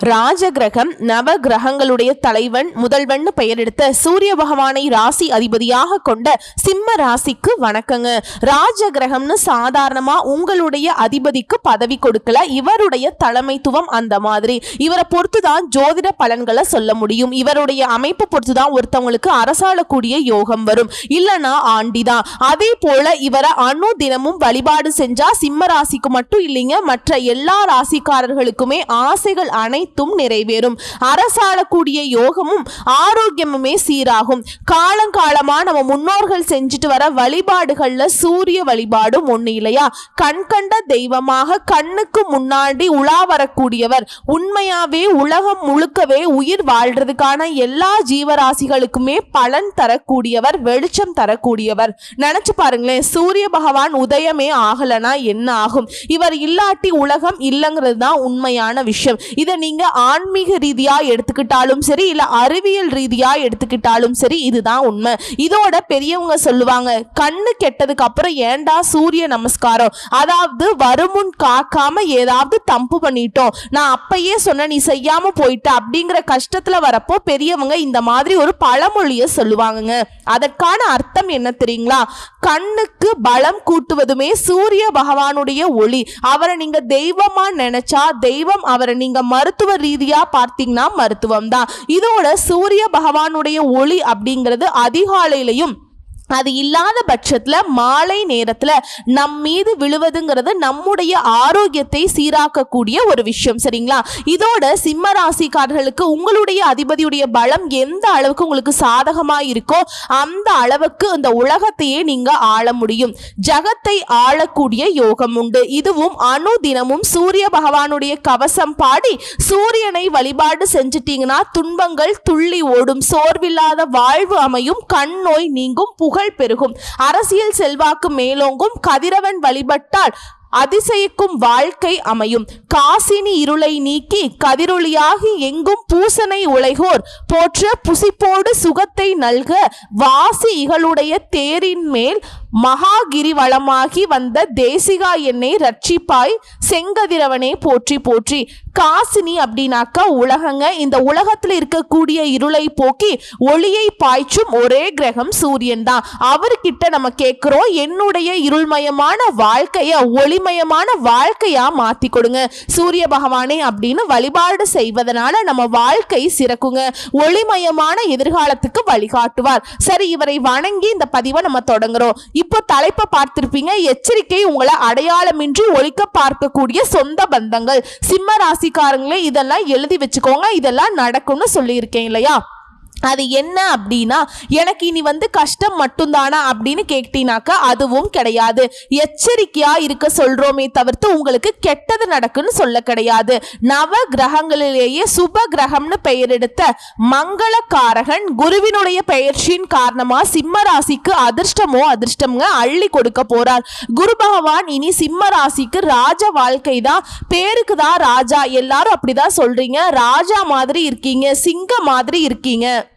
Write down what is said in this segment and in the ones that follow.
ராஜ கிரகம் நவ கிரகங்களுடைய தலைவன் முதல்வன் பெயரெடுத்த சூரிய பகவானை ராசி அதிபதியாக கொண்ட சிம்ம ராசிக்கு வணக்கங்க. ராஜ கிரகம்னு சாதாரணமா உங்களுடைய அதிபதிக்கு பதவி கொடுக்கல இவருடைய தலைமைத்துவம் அந்த மாதிரி. இவரை பொறுத்து தான் ஜோதிட பலன்களை சொல்ல முடியும். இவருடைய அமைப்பு பொறுத்து தான் ஒருத்தவங்களுக்கு அரசாளக்கூடிய யோகம் வரும். இல்லனா ஆண்டிதான். அதே போல இவரை அணு தினமும் வழிபாடு செஞ்சா சிம்ம ராசிக்கு மட்டும் இல்லைங்க மற்ற எல்லா ராசிக்காரர்களுக்குமே ஆசைகள் அனைத்து அனைத்தும் நிறைவேறும். அரசாளக்கூடிய யோகமும் ஆரோக்கியமுமே சீராகும். காலங்காலமா நம்ம முன்னோர்கள் செஞ்சுட்டு வர வழிபாடுகள்ல சூரிய வழிபாடும் ஒண்ணு இல்லையா? கண் கண்ட தெய்வமாக கண்ணுக்கு முன்னாடி உலா வரக்கூடியவர். உண்மையாவே உலகம் முழுக்கவே உயிர் வாழ்றதுக்கான எல்லா ஜீவராசிகளுக்குமே பலன் தரக்கூடியவர் வெளிச்சம் தரக்கூடியவர். நினைச்சு பாருங்களேன் சூரிய பகவான் உதயமே ஆகலனா என்ன ஆகும்? இவர் இல்லாட்டி உலகம் இல்லைங்கிறது தான் உண்மையான விஷயம். இதை நீங்க ஆன்மீக ரீதியா எடுத்துக்கிட்டாலும் சரி இல்ல அறிவியல் ரீதியா எடுத்துக்கிட்டாலும் சரி இதுதான் உண்மை. இதோட பெரியவங்க சொல்லுவாங்க கண்ணு கெட்டதுக்கு அப்புறம் ஏன்டா சூரிய நமஸ்காரம்? அதாவது வருமுன் காக்காம ஏதாவது தப்பு பண்ணிட்டோம். நான் அப்பயே சொன்ன நீ செய்யாம போயிட்ட அப்படிங்கிற கஷ்டத்துல வரப்போ பெரியவங்க இந்த மாதிரி ஒரு பழமொழிய சொல்லுவாங்கங்க. அதற்கான அர்த்தம் என்ன தெரியுங்களா? கண்ணுக்கு பலம் கூட்டுவதுமே சூரிய பகவானுடைய ஒளி. அவரை நீங்க தெய்வமா நினைச்சா தெய்வம் அவரை நீங்க மருத்துவ ரீதியா பார்த்தீங்கன்னா மருத்துவம் தான் இதோட சூரிய பகவானுடைய ஒளி அப்படிங்கிறது அதிகாலையிலையும் அது இல்லாத பட்சத்தில் மாலை நேரத்தில் நம் மீது விழுவதுங்கிறது நம்முடைய ஆரோக்கியத்தை சீராக்கக்கூடிய ஒரு விஷயம் சரிங்களா? இதோட சிம்ம ராசிக்காரர்களுக்கு உங்களுடைய அதிபதியுடைய பலம் எந்த அளவுக்கு உங்களுக்கு சாதகமாக இருக்கோ அந்த அளவுக்கு இந்த உலகத்தையே நீங்கள் ஆள முடியும். ஜகத்தை ஆளக்கூடிய யோகம் உண்டு. இதுவும் அணு தினமும் சூரிய பகவானுடைய கவசம் பாடி சூரியனை வழிபாடு செஞ்சிட்டீங்கன்னா துன்பங்கள் துள்ளி ஓடும். சோர்வில்லாத வாழ்வு அமையும். கண் நோய் நீங்கும். புகழ் பெருகும். அரசியல் செல்வாக்கு மேலோங்கும் கதிரவன் வழிபட்டால் அதிசயிக்கும் வாழ்க்கை அமையும். காசினி இருளை நீக்கி கதிரொளியாகி எங்கும் பூசனை உலைகோர் போற்ற புசிப்போடு சுகத்தை நல்க வாசி இகளுடைய தேரின் மேல் மகாகிரிவளமாகி வந்த தேசிகா என்னை ரட்சிப்பாய். செங்கதிரவனே போற்றி போற்றி. காசினி அப்படின்னாக்கா உலகங்க. இந்த உலகத்துல இருக்கக்கூடிய இருளை போக்கி ஒளியை பாய்ச்சும் ஒரே கிரகம் சூரியன் தான். அவர்கிட்ட நம்ம கேட்குறோம் என்னுடைய இருள்மயமான வாழ்க்கைய ஒளிமயமான வாழ்க்கையா மாத்தி கொடுங்க. சூரிய பகவானே அப்படின்னு வழிபாடு செய்வதனால நம்ம வாழ்க்கை சிறக்குங்க. ஒளிமயமான எதிர்காலத்துக்கு வழிகாட்டுவார். சரி இவரை வணங்கி இந்த பதிவை நம்ம தொடங்குறோம். இப்போ தலைப்பை பார்த்திருப்பீங்க. எச்சரிக்கை உங்களை அடையாளமின்றி ஒழிக்க பார்க்கக்கூடிய சொந்த பந்தங்கள். சிம்ம ராசிக்காரங்களே இதெல்லாம் எழுதி வச்சுக்கோங்க இதெல்லாம் நடக்கும்னு சொல்லியிருக்கேன் இல்லையா? அது என்ன அப்படின்னா எனக்கு இனி வந்து கஷ்டம் மட்டும்தானா அப்படின்னு கேட்டீனாக்கா அதுவும் கிடையாது. எச்சரிக்கையா இருக்க சொல்றோமே தவிர்த்து உங்களுக்கு கெட்டது நடக்குன்னு சொல்ல கிடையாது. நவ கிரகங்களிலேயே சுப கிரகம்னு பெயர் எடுத்த மங்களக்காரகன் குருவினுடைய பெயர்ச்சியின் காரணமா சிம்ம ராசிக்கு அதிர்ஷ்டமோ அதிர்ஷ்டம்ங்க அள்ளி கொடுக்க போறார். குரு பகவான் இனி சிம்ம ராசிக்கு ராஜ வாழ்க்கை தான் பேருக்கு தான் ராஜா. எல்லாரும் அப்படிதான் சொல்றீங்க. ராஜா மாதிரி இருக்கீங்க. சிங்க மாதிரி இருக்கீங்க.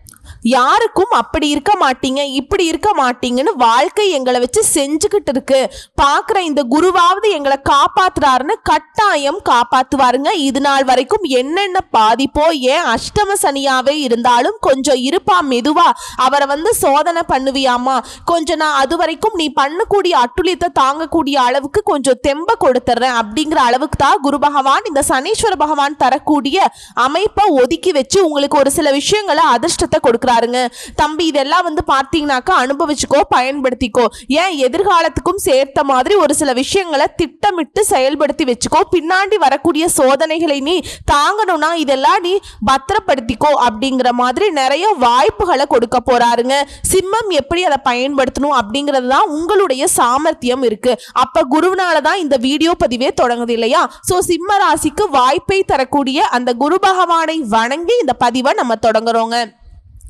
யாருக்கும் அப்படி இருக்க மாட்டீங்க இப்படி இருக்க மாட்டீங்கன்னு வாழ்க்கை எங்களை வச்சு செஞ்சுக்கிட்டு இருக்கு. பார்க்குற இந்த குருவாவது எங்களை காப்பாத்துறாருன்னு கட்டாயம் காப்பாத்துவாருங்க. இது நாள் வரைக்கும் என்னென்ன பாதிப்போ ஏன் அஷ்டம சனியாவே இருந்தாலும் கொஞ்சம் இருப்பா மெதுவா. அவரை வந்து சோதனை பண்ணுவியாமா கொஞ்சம் நான் அது வரைக்கும் நீ பண்ணக்கூடிய அட்டுழியத்தை தாங்கக்கூடிய அளவுக்கு கொஞ்சம் தெம்ப கொடுத்துட்றேன் அப்படிங்கிற அளவுக்கு தான் குரு பகவான் இந்த சனீஸ்வர பகவான் தரக்கூடிய அமைப்பை ஒதுக்கி வச்சு உங்களுக்கு ஒரு சில விஷயங்களை அதிர்ஷ்டத்தை கொடுக்குறாருங்க தம்பி இதெல்லாம் வந்து பார்த்தீங்கன்னாக்கா அனுபவிச்சுக்கோ பயன்படுத்திக்கோ. ஏன் எதிர்காலத்துக்கும் சேர்த்த மாதிரி ஒரு சில விஷயங்களை திட்டமிட்டு செயல்படுத்தி வச்சுக்கோ. பின்னாடி வரக்கூடிய சோதனைகளை நீ தாங்கணும்னா இதெல்லாம் நீ பத்திரப்படுத்திக்கோ அப்படிங்கிற மாதிரி நிறைய வாய்ப்புகளை கொடுக்க போறாருங்க. சிம்மம் எப்படி அதை பயன்படுத்தணும் அப்படிங்கிறது தான் உங்களுடைய சாமர்த்தியம் இருக்கு. அப்ப குருவினால தான் இந்த வீடியோ பதிவே தொடங்குது இல்லையா? ஸோ சிம்ம ராசிக்கு வாய்ப்பை தரக்கூடிய அந்த குரு பகவானை வணங்கி இந்த பதிவை நம்ம தொடங்குறோங்க.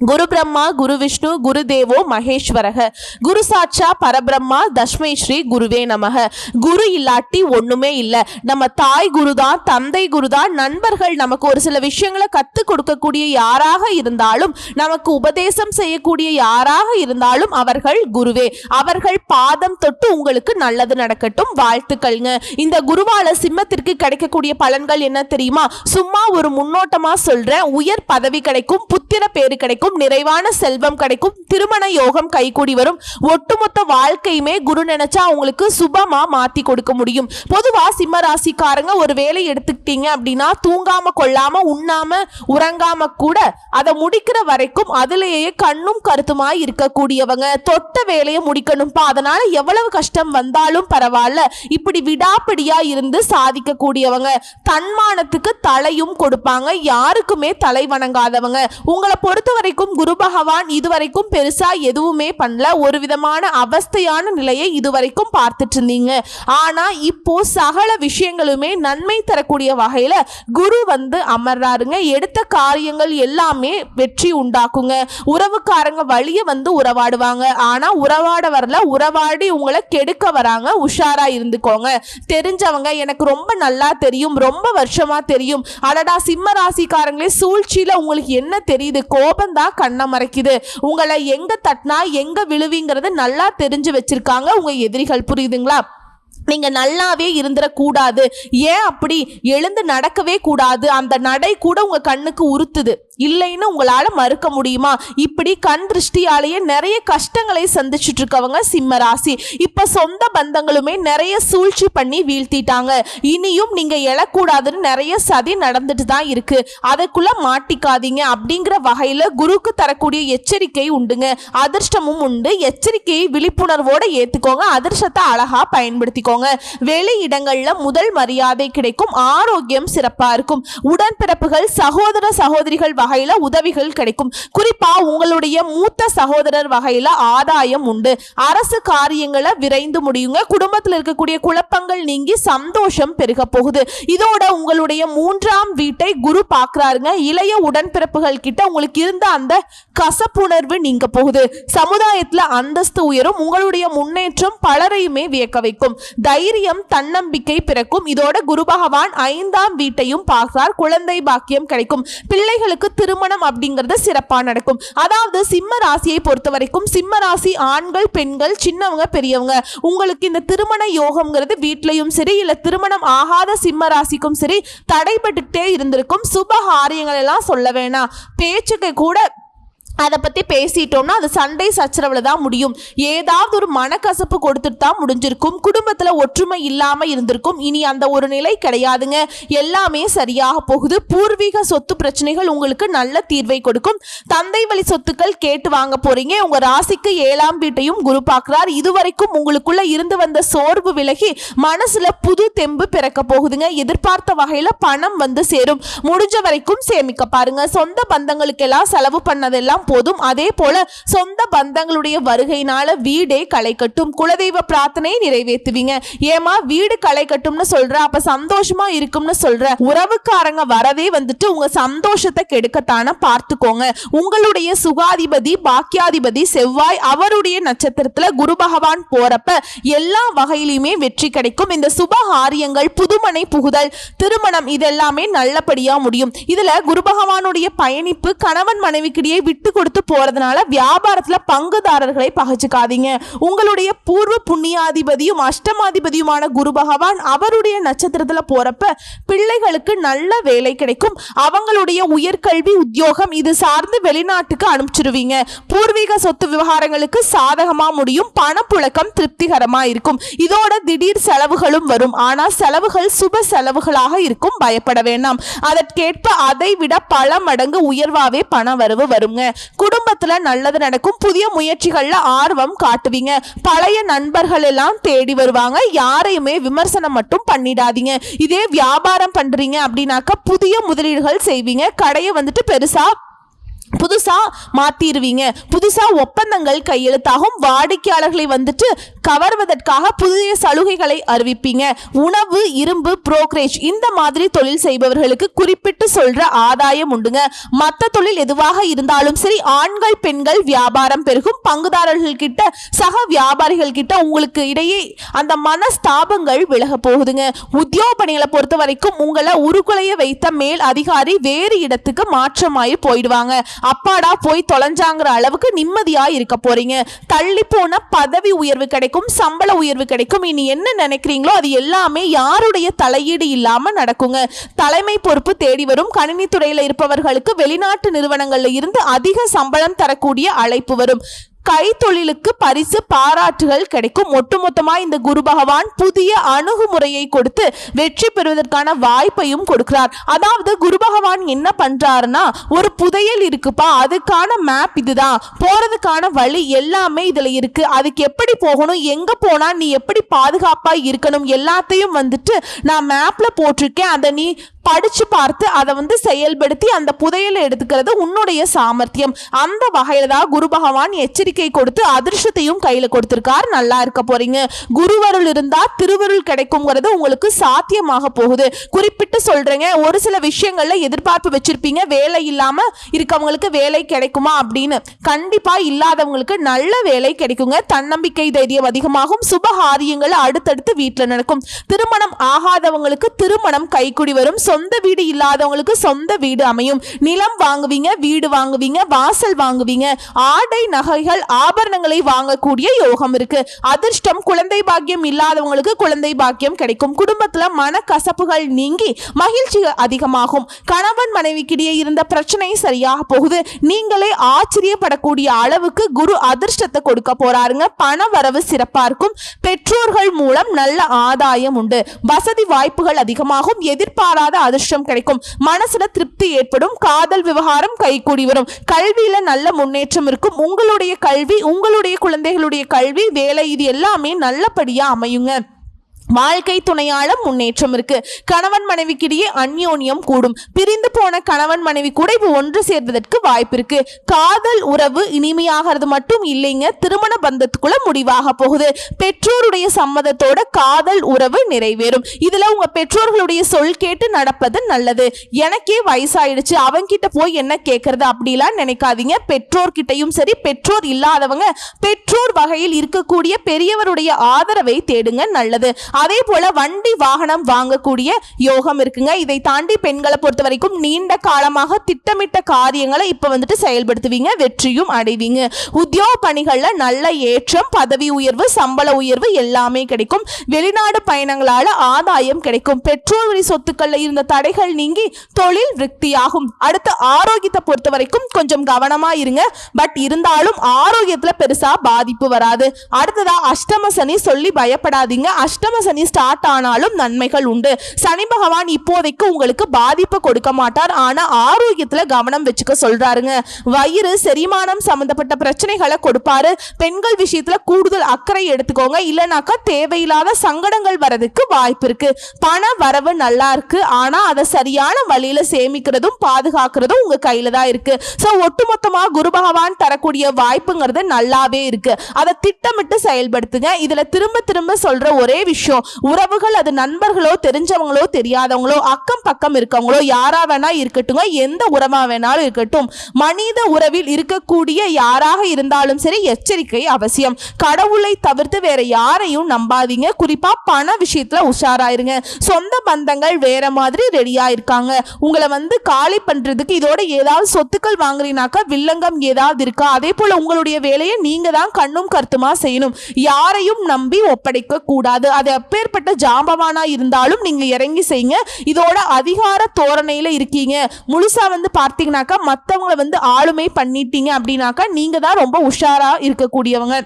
குரு பிரம்மா குரு விஷ்ணு குரு தேவோ மகேஸ்வரக. குரு சாட்சா பரபிரம்மா தஷ்மை ஸ்ரீ குருவே நமக. குரு இல்லாட்டி ஒண்ணுமே இல்லை. நம்ம தாய் குருதான் தந்தை குருதான் நண்பர்கள் நமக்கு ஒரு சில விஷயங்களை கற்றுக் கொடுக்கக்கூடிய யாராக இருந்தாலும் நமக்கு உபதேசம் செய்யக்கூடிய யாராக இருந்தாலும் அவர்கள் குருவே. அவர்கள் பாதம் தொட்டு உங்களுக்கு நல்லது நடக்கட்டும். வாழ்த்துக்கள்ங்க. இந்த குருவால சிம்மத்திற்கு கிடைக்கக்கூடிய பலன்கள் என்ன தெரியுமா? சும்மா ஒரு முன்னோட்டமா சொல்றேன். உயர் பதவி கிடைக்கும் புத்திர பேரு கிடைக்கும். நிறைவான செல்வம் கிடைக்கும். திருமண யோகம் கைகூடி வரும். ஒட்டுமொத்த வாழ்க்கையுமே குரு நினைச்சா உங்களுக்கு சுபமா மாத்தி கொடுக்க முடியும். பொதுவா சிம்ம ராசிக்காரங்க ஒரு வேலை எடுத்துக்கிட்டீங்க அப்படின்னா தூங்காம கொள்ளாம உண்ணாம உறங்காம கூட அதை முடிக்கிற வரைக்கும் அதுலேயே கண்ணும் கருத்துமாய் இருக்கக்கூடியவங்க. தொட்ட வேலையை முடிக்கணும்ப்பா. அதனால எவ்வளவு கஷ்டம் வந்தாலும் பரவாயில்ல. இப்படி விடாப்பிடியா இருந்து சாதிக்கக்கூடியவங்க. தன்மானத்துக்கு தலையும் கொடுப்பாங்க. யாருக்குமே தலை வணங்காதவங்க. உங்களை பொறுத்த வரைக்கும் குரு பகவான் இதுவரைக்கும் பெருசா எதுவுமே பண்ணல. ஒரு விதமான அவஸ்தையான நிலையை இதுவரைக்கும் பார்த்துட்டு இருந்தீங்க. ஆனா இப்போ சகல விஷயங்களுமே நன்மை தரக்கூடிய வகையில குரு வந்து அமர்றாருங்க. எடுத்த காரியங்கள் எல்லாமே வெற்றி உண்டாக்குங்க. உறவுக்காரங்க வழிய வந்து உறவாடுவாங்க. ஆனா உறவாட வரல. உறவாடி உங்களை கெடுக்க வராங்க. உஷாரா இருந்துக்கோங்க. தெரிஞ்சவங்க எனக்கு ரொம்ப நல்லா தெரியும். ரொம்ப வருஷமா தெரியும். அடடா சிம்ம ராசிக்காரங்களே சூழ்ச்சியில உங்களுக்கு என்ன தெரியுது? கோபம் தான் கண்ணை மறைக்குது உங்களை எங்க தட்டினா எங்க விழுவிங்கிறது நல்லா தெரிஞ்சு வச்சிருக்காங்க. உங்க எதிரிகள் புரியுதுங்களா? நீங்க நல்லாவே இருந்துடக்கூடாது ஏன் அப்படி எழுந்து நடக்கவே கூடாது? அந்த நடை கூட உங்க கண்ணுக்கு உறுத்துது. இல்லைன்னு உங்களால மறுக்க முடியுமா? இப்படி கண் திருஷ்டியாலேயே நிறைய கஷ்டங்களை சந்திச்சுட்டு இருக்கவங்க சிம்ம ராசி. இப்ப சொந்த பந்தங்களுமே நிறைய சூழ்ச்சி பண்ணி வீழ்த்திட்டாங்க. இனியும் நீங்க எழக்கூடாதுன்னு நிறைய சதி நடந்துட்டு தான் இருக்கு. அதுக்குள்ள மாட்டிக்காதீங்க அப்படிங்கிற வகையில குருக்கு தரக்கூடிய எச்சரிக்கை உண்டுங்க. அதிர்ஷ்டமும் உண்டு. எச்சரிக்கையை விழிப்புணர்வோட ஏத்துக்கோங்க. அதிர்ஷ்டத்தை அழகா வச்சுக்கோங்க வெளி இடங்கள்ல முதல் மரியாதை கிடைக்கும். ஆரோக்கியம் சிறப்பா இருக்கும். உடன்பிறப்புகள் சகோதர சகோதரிகள் வகையில உதவிகள் கிடைக்கும். குறிப்பா உங்களுடைய மூத்த சகோதரர் வகையில ஆதாயம் உண்டு. அரசு காரியங்களை விரைந்து முடியுங்க. குடும்பத்தில் இருக்கக்கூடிய குழப்பங்கள் நீங்கி சந்தோஷம் பெருக போகுது. இதோட உங்களுடைய மூன்றாம் வீட்டை குரு பாக்குறாருங்க இளைய உடன்பிறப்புகள் கிட்ட உங்களுக்கு இருந்த அந்த கசப்புணர்வு நீங்க போகுது. சமுதாயத்துல அந்தஸ்து உயரும். உங்களுடைய முன்னேற்றம் பலரையுமே வியக்க வைக்கும். தைரியம் தன்னம்பிக்கை பிறக்கும். இதோட குரு பகவான் ஐந்தாம் வீட்டையும் பார்க்கிறார் குழந்தை பாக்கியம் கிடைக்கும். பிள்ளைகளுக்கு திருமணம் அப்படிங்கிறது சிறப்பா நடக்கும். அதாவது சிம்ம ராசியை பொறுத்த வரைக்கும் சிம்ம ராசி ஆண்கள் பெண்கள் சின்னவங்க பெரியவங்க. உங்களுக்கு இந்த திருமண யோகம்ங்கிறது வீட்லயும் சரி இல்ல திருமணம் ஆகாத சிம்ம ராசிக்கும் சரி தடைபட்டுக்கிட்டே இருந்திருக்கும். சுப காரியங்கள் எல்லாம் சொல்ல வேணாம். பேச்சுக்கு கூட அதை பற்றி பேசிட்டோம்னா அது சண்டை சச்சரவில் தான் முடியும். ஏதாவது ஒரு மனக்கசப்பு கொடுத்துட்டு தான் முடிஞ்சிருக்கும். குடும்பத்தில் ஒற்றுமை இல்லாமல் இருந்திருக்கும். இனி அந்த ஒரு நிலை கிடையாதுங்க. எல்லாமே சரியாக போகுது. பூர்வீக சொத்து பிரச்சனைகள் உங்களுக்கு நல்ல தீர்வை கொடுக்கும். தந்தை வழி சொத்துக்கள் கேட்டு வாங்க போறீங்க. உங்க ராசிக்கு ஏழாம் வீட்டையும் குரு பார்க்கிறார். இதுவரைக்கும் உங்களுக்குள்ள இருந்து வந்த சோர்வு விலகி மனசுல புது தெம்பு பிறக்க போகுதுங்க. எதிர்பார்த்த வகையில பணம் வந்து சேரும். முடிஞ்ச வரைக்கும் சேமிக்க பாருங்க. சொந்த பந்தங்களுக்கெல்லாம் செலவு பண்ணதெல்லாம் போதும். அதே போல சொந்த பந்தங்களுடைய வருகையினால வீடே களை கட்டும் குலதெய்வ பிரார்த்தனை நிறைவேற்றுவீங்க. ஏமா வீடு களை கட்டும்னு சொல்ற அப்ப சந்தோஷமா இருக்கும்னு சொல்ற உறவுக்காரங்க வரவே வந்துட்டு உங்க சந்தோஷத்தை கெடுக்கத்தான பார்த்துக்கோங்க. உங்களுடைய சுகாதிபதி பாக்கியாதிபதி செவ்வாய் அவருடைய நட்சத்திரத்துல குரு பகவான் போறப்ப எல்லா வகையிலுமே வெற்றி கிடைக்கும். இந்த சுப காரியங்கள் புதுமனை புகுதல் திருமணம் இதெல்லாமே நல்லபடியா முடியும். இதுல குரு பகவானுடைய பயணிப்பு கணவன் மனைவிக்கிடையே விட்டு கொடுத்து போறதுனால வியாபாரத்துல பங்குதாரர்களை பகச்சுக்காதீங்க. உங்களுடைய பூர்வ புண்ணியாதிபதியும் அஷ்டமாதிபதியுமான குரு பகவான் அவருடைய நட்சத்திரத்துல போறப்ப பிள்ளைகளுக்கு நல்ல வேலை கிடைக்கும். அவங்களுடைய உயர்கல்வி உத்தியோகம் இது சார்ந்து வெளிநாட்டுக்கு அனுப்பிச்சிருவீங்க. பூர்வீக சொத்து விவகாரங்களுக்கு சாதகமா முடியும். பணப்புழக்கம் திருப்திகரமா இருக்கும். இதோட திடீர் செலவுகளும் வரும். ஆனா செலவுகள் சுப செலவுகளாக இருக்கும். பயப்பட வேண்டாம். அதற்கேற்ப அதை விட பல மடங்கு உயர்வாவே பண வரவு வருங்க. குடும்பத்துல நல்லது நடக்கும் புதிய முயற்சிகள்ல ஆர்வம் காட்டுவீங்க. பழைய நண்பர்கள் எல்லாம் தேடி வருவாங்க. யாரையுமே விமர்சனம் மட்டும் பண்ணிடாதீங்க. இதே வியாபாரம் பண்றீங்க அப்படின்னாக்கா புதிய முதலீடுகள் செய்வீங்க. கடையை வந்துட்டு பெருசா புதுசாக மாற்றிடுவீங்க புதுசாக ஒப்பந்தங்கள் கையெழுத்தாகும். வாடிக்கையாளர்களை வந்துட்டு கவர்வதற்காக புதிய சலுகைகளை அறிவிப்பீங்க. உணவு இரும்பு புரோக்கரேஜ் இந்த மாதிரி தொழில் செய்பவர்களுக்கு குறிப்பிட்டு சொல்கிற ஆதாயம் உண்டுங்க. மற்ற தொழில் எதுவாக இருந்தாலும் சரி ஆண்கள் பெண்கள் வியாபாரம் பெருகும். பங்குதாரர்கள் கிட்ட சக வியாபாரிகள் கிட்ட உங்களுக்கு இடையே அந்த மனஸ்தாபங்கள் விலக போகுதுங்க. உத்தியோக பணிகளை பொறுத்த வரைக்கும் உங்களை உருக்குலைய வைத்த மேல் அதிகாரி வேறு இடத்துக்கு மாற்றமாயி போயிடுவாங்க. அப்பாடா போய் தொலைஞ்சாங்கிற அளவுக்கு நிம்மதியா இருக்க போறீங்க. தள்ளி போன பதவி உயர்வு கிடைக்கும் சம்பள உயர்வு கிடைக்கும். இனி என்ன நினைக்கிறீங்களோ அது எல்லாமே யாருடைய தலையீடு இல்லாம நடக்குங்க. தலைமை பொறுப்பு தேடி வரும். கணினி துறையில இருப்பவர்களுக்கு வெளிநாட்டு நிறுவனங்கள்ல இருந்து அதிக சம்பளம் தரக்கூடிய அழைப்பு வரும். கைத்தொழிலுக்கு பரிசு பாராட்டுகள் கிடைக்கும். ஒட்டுமொத்தமா இந்த குரு பகவான் புதிய அணுகுமுறையை கொடுத்து வெற்றி பெறுவதற்கான வாய்ப்பையும் கொடுக்கிறார். அதாவது குரு பகவான் என்ன பண்றாருன்னா ஒரு புதையல் இருக்குப்பா அதுக்கான மேப் இதுதான். போறதுக்கான வழி எல்லாமே இதுல இருக்கு. அதுக்கு எப்படி போகணும் எங்க போனா நீ எப்படி பாதுகாப்பா இருக்கணும் எல்லாத்தையும் வந்துட்டு நான் மேப்ல போட்டிருக்கேன். அதை நீ படிச்சு பார்த்து அதை வந்து செயல்படுத்தி அந்த புதையலை எடுத்துக்கிறது உன்னுடைய சாமர்த்தியம். அந்த வகையில தான் குரு பகவான் எச்சரிக்கை கொடுத்து அதிர்ஷ்டத்தையும் கையில கொடுத்திருக்கார். நல்லா இருக்க போறீங்க. குருவருள் இருந்தா திருவருள் கிடைக்குங்கிறது உங்களுக்கு சாத்தியமாக போகுது. குறிப்பிட்டு சொல்றேங்க ஒரு சில விஷயங்கள்ல எதிர்பார்ப்பு வச்சிருப்பீங்க. வேலை இல்லாம இருக்கவங்களுக்கு வேலை கிடைக்குமா அப்படின்னு. கண்டிப்பா இல்லாதவங்களுக்கு நல்ல வேலை கிடைக்குங்க. தன்னம்பிக்கை தைரியம் அதிகமாகும். சுபகாரியங்கள் அடுத்தடுத்து வீட்டுல நடக்கும். திருமணம் ஆகாதவங்களுக்கு திருமணம் கைக்குடி வரும். சொந்த வீடு இல்லாதவங்களுக்கு சொந்த வீடு அமையும். நிலம் வாங்குவீங்க வீடு வாங்குவீங்க வாசல் வாங்குவீங்க. ஆடை நகைகள் ஆபரணங்களை வாங்கக்கூடிய யோகம் இருக்கு. அதிர்ஷ்டம் குழந்தை பாக்கியம் இல்லாதவங்களுக்கு குழந்தை பாக்கியம் கிடைக்கும். குடும்பத்துல மனக்கசப்புகள் நீங்கி மகிழ்ச்சி அதிகமாகும். கணவன் மனைவிக்கிடையே இருந்த பிரச்சனை சரியாக போகுது. நீங்களே ஆச்சரியப்படக்கூடிய அளவுக்கு குரு அதிர்ஷ்டத்தை கொடுக்க போறாருங்க. பண வரவு சிறப்பா இருக்கும். பெற்றோர்கள் மூலம் நல்ல ஆதாயம் உண்டு. வசதி வாய்ப்புகள் அதிகமாகும். எதிர்பாராத அதிர்ஷ்டம் கிடைக்கும். மனசுல திருப்தி ஏற்படும். காதல் விவகாரம் கைகூடி வரும். கல்வியில நல்ல முன்னேற்றம் இருக்கும். உங்களுடைய கல்வி உங்களுடைய குழந்தைகளுடைய கல்வி வேலை இது எல்லாமே நல்லபடியா அமையுங்க. வாழ்க்கை துணையால முன்னேற்றம் இருக்கு. கணவன் மனைவிக்கிடையே அந்யோன்யம் கூடும். பிரிந்து போன கணவன் மனைவி கூட இப்போ ஒன்று சேர்வதற்கு வாய்ப்பு இருக்கு. காதல் உறவு இனிமையாகிறது மட்டும் இல்லைங்க. திருமண பந்தத்துக்குள்ள முடிவாக போகுது. பெற்றோருடைய சம்மதத்தோட காதல் உறவு நிறைவேறும். இதுல உங்க பெற்றோர்களுடைய சொல் கேட்டு நடப்பது நல்லது. எனக்கே வயசாயிடுச்சு. அவங்கிட்ட போய் என்ன கேட்கறது அப்படிலாம் நினைக்காதீங்க. பெற்றோர்கிட்டையும் சரி பெற்றோர் இல்லாதவங்க பெற்றோர் வகையில் இருக்கக்கூடிய பெரியவருடைய ஆதரவை தேடுங்க நல்லது. அதே போல வண்டி வாகனம் வாங்கக்கூடிய யோகம் இருக்குங்க. இதை தாண்டி பெண்களை பொறுத்த வரைக்கும் நீண்ட காலமாக திட்டமிட்ட காரியங்களை இப்ப வந்துட்டு செயல்படுத்துவீங்க வெற்றியும் அடைவீங்க. உத்தியோக பணிகள்ல நல்ல ஏற்றம் பதவி உயர்வு சம்பள உயர்வு எல்லாமே கிடைக்கும். வெளிநாடு பயணங்களால ஆதாயம் கிடைக்கும். பெட்ரோல் வரி சொத்துக்கள்ல இருந்த தடைகள் நீங்கி தொழில் விருத்தியாகும். அடுத்து ஆரோக்கியத்தை பொறுத்த வரைக்கும் கொஞ்சம் கவனமா இருங்க. பட் இருந்தாலும் ஆரோக்கியத்துல பெருசா பாதிப்பு வராது. அடுத்ததா அஷ்டம சனி சொல்லி பயப்படாதீங்க. அஷ்டம சனி ஸ்டார்ட் ஆனாலும் நன்மைகள் உண்டு. சனி பகவான் இப்போதைக்கு உங்களுக்கு பாதிப்பு கொடுக்க மாட்டார். ஆனா ஆரோக்கியத்துல கவனம் வச்சுக்க சொல்றாருங்க. வயிறு செரிமானம் சம்பந்தப்பட்ட பிரச்சனைகளை கொடுப்பாரு. பெண்கள் விஷயத்துல கூடுதல் அக்கறை எடுத்துக்கோங்க. இல்லைனாக்கா தேவையில்லாத சங்கடங்கள் வரதுக்கு வாய்ப்பு இருக்கு. பண வரவு நல்லா இருக்கு. ஆனா அதை சரியான வழியில சேமிக்கிறதும் பாதுகாக்கிறதும் உங்க கையில தான் இருக்கு. ஸோ ஒட்டுமொத்தமா குரு பகவான் தரக்கூடிய வாய்ப்புங்கிறது நல்லாவே இருக்கு. அதை திட்டமிட்டு செயல்படுத்துங்க. இதுல திரும்ப திரும்ப சொல்ற ஒரே விஷயம் உறவுகள் அது நண்பர்களோ தெரிஞ்சவங்களோ தெரியாதவங்களோ அக்கம் பக்கம் இருக்கவங்களோ யாரா வேணா இருக்கட்டும் எந்த உறவா வேணாலும் இருக்கட்டும். மனித உறவில் இருக்கக்கூடிய யாராக இருந்தாலும் சரி எச்சரிக்கை அவசியம். கடவுளை தவிர்த்து வேற யாரையும் நம்பாதீங்க. குறிப்பா பண விஷயத்துல உஷாராயிருங்க. சொந்த பந்தங்கள் வேற மாதிரி ரெடியா இருக்காங்க உங்களை வந்து காலி பண்றதுக்கு இதோட ஏதாவது சொத்துக்கள் வாங்குறீங்கனாக்கா வில்லங்கம் ஏதாவது இருக்கா? அதே போல உங்களுடைய வேலையை நீங்க தான் கண்ணும் கருத்துமா செய்யணும். யாரையும் நம்பி ஒப்படைக்க கூடாது அதை எப்பேற்பட்ட ஜாம்பவானா இருந்தாலும் நீங்க இறங்கி செய்யுங்க. இதோட அதிகார தோரணையில இருக்கீங்க. முழுசா வந்து பார்த்தீங்கன்னாக்கா மற்றவங்களை வந்து ஆளுமை பண்ணிட்டீங்க அப்படின்னாக்கா நீங்க தான் ரொம்ப உஷாரா இருக்கக்கூடியவங்க.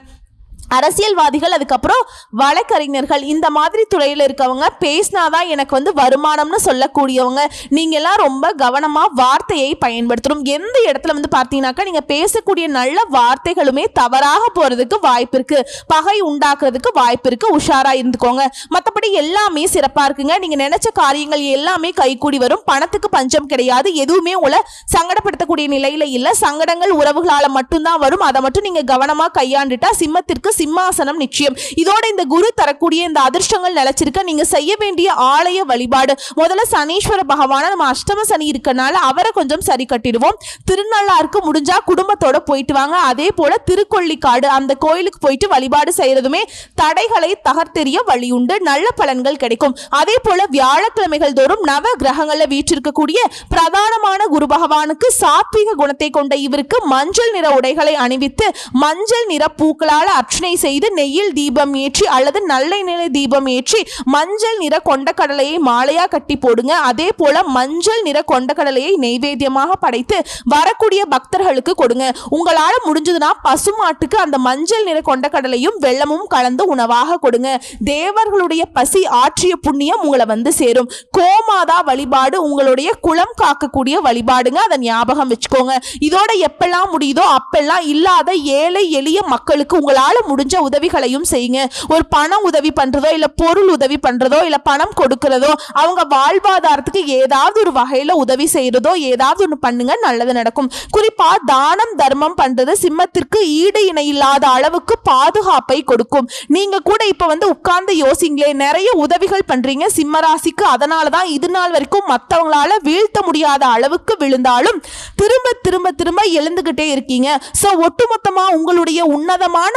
அரசியல்வாதிகள் அதுக்கப்புறம் வழக்கறிஞர்கள் இந்த மாதிரி துறையில் இருக்கவங்க பேசினாதான் எனக்கு வந்து வருமானம்னு சொல்லக்கூடியவங்க. நீங்கள்லாம் ரொம்ப கவனமாக வார்த்தையை பயன்படுத்தணும். எந்த இடத்துல வந்து பார்த்தீங்கன்னாக்கா நீங்கள் பேசக்கூடிய நல்ல வார்த்தைகளுமே தவறாக போகிறதுக்கு வாய்ப்பு இருக்கு. பகை உண்டாக்குறதுக்கு வாய்ப்பு இருக்கு. உஷாராக இருந்துக்கோங்க. மற்றபடி எல்லாமே சிறப்பாக இருக்குங்க. நீங்கள் நினைச்ச காரியங்கள் எல்லாமே கைகூடி வரும். பணத்துக்கு பஞ்சம் கிடையாது. எதுவுமே உங்களை சங்கடப்படுத்தக்கூடிய நிலையில் இல்லை. சங்கடங்கள் உறவுகளால் மட்டும்தான் வரும். அதை மட்டும் நீங்கள் கவனமாக கையாண்டுட்டா சிம்மத்திற்கு சிம்மாசனம் நிச்சயம். இதோட இந்த குரு தரக்கூடிய இந்த அதிர்ஷ்டங்கள் நிலச்சிருக்க நீங்க செய்ய வேண்டிய ஆலய வழிபாடு. முதல்ல சனீஸ்வர பகவான நம்ம அஷ்டம சனி இருக்கனால அவரை கொஞ்சம் சரி கட்டிடுவோம். திருநள்ளாருக்கு முடிஞ்சா குடும்பத்தோட போயிட்டு வாங்க. அதே போல திருக்கொள்ளிக்காடு அந்த கோயிலுக்கு போயிட்டு வழிபாடு செய்யறதுமே தடைகளை தகர்த்தெறிய வழி உண்டு நல்ல பலன்கள் கிடைக்கும். அதே போல வியாழக்கிழமைகள் தோறும் நவ கிரகங்கள்ல வீற்றிருக்கக்கூடிய பிரதானமான குரு பகவானுக்கு சாத்வீக குணத்தை கொண்ட இவருக்கு மஞ்சள் நிற உடைகளை அணிவித்து மஞ்சள் நிற பூக்களால் அர்ச்சனை செய்து நெய்யில் தீபம் ஏற்றி அல்லது நல்லை நிலை தீபம் ஏற்றி மஞ்சள் நிற கொண்டக்கடலையை மாலையா கட்டி போடுங்க. அதே போல மஞ்சள் நிற கொண்டக்கடலையை நெய்வேத்தியமாக படைத்து வரக்கூடிய பக்தர்களுக்கு கொடுங்க. உங்களால முடிஞ்சதுன்னா பசுமாட்டுக்கு அந்த மஞ்சள் நிற கொண்டக்கடலையும் வெள்ளமும் கலந்து உணவாக கொடுங்க. தேவர்களுடைய பசி ஆற்றிய புண்ணியம் உங்களை வந்து சேரும். கோமாதா வழிபாடு உங்களுடைய குளம் காக்கக்கூடிய வழிபாடுங்க. அதை ஞாபகம் வச்சுக்கோங்க. இதோட எப்பெல்லாம் முடியுதோ அப்பெல்லாம் இல்லாத ஏழை எளிய மக்களுக்கு உங்களால முடிஞ்ச உதவிகளையும் செய்யுங்க. ஒரு பணம் உதவி பண்றதோ இல்ல பொருள் உதவி பண்றதோ இல்ல பணம் கொடுக்கறதோ அவங்க வாழ்வாதாரத்துக்கு ஏதாவது ஒரு வகையில உதவி செய்யறதோ ஏதாவது ஒன்று பண்ணுங்க நல்லது நடக்கும். குறிப்பா தானம் தர்மம் பண்றது சிம்மத்திற்கு ஈடு இணை இல்லாத அளவுக்கு பாதுகாப்பை கொடுக்கும். நீங்க கூட இப்ப வந்து உட்கார்ந்து யோசிங்களே நிறைய உதவிகள் பண்றீங்க. சிம்மராசிக்கு அதனால தான் இது நாள் வரைக்கும் மற்றவங்களால வீழ்த்த முடியாத அளவுக்கு விழுந்தாலும் திரும்ப திரும்ப திரும்ப எழுந்துகிட்டே இருக்கீங்க. ஸோ ஒட்டுமொத்தமா உங்களுடைய உன்னதமான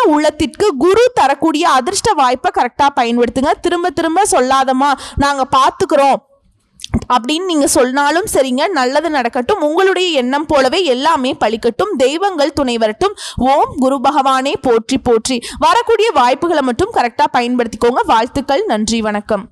உள்ளத்திற்கு குரு தரக்கூடிய அதிர்ஷ்ட வாய்ப்பை கரெக்டாக பயன்படுத்துங்க. திரும்ப திரும்ப சொல்லாதம்மா. நாங்கள் பார்த்துக்கிறோம் அப்படின்னு நீங்கள் சொன்னாலும் சரிங்க. நல்லது நடக்கட்டும். உங்களுடைய எண்ணம் போலவே எல்லாமே பழிக்கட்டும். தெய்வங்கள் துணை வரட்டும். ஓம் குரு பகவானே போற்றி போற்றி. வரக்கூடிய வாய்ப்புகளை மட்டும் கரெக்டாக பயன்படுத்திக்கோங்க. வாழ்த்துக்கள். நன்றி வணக்கம்.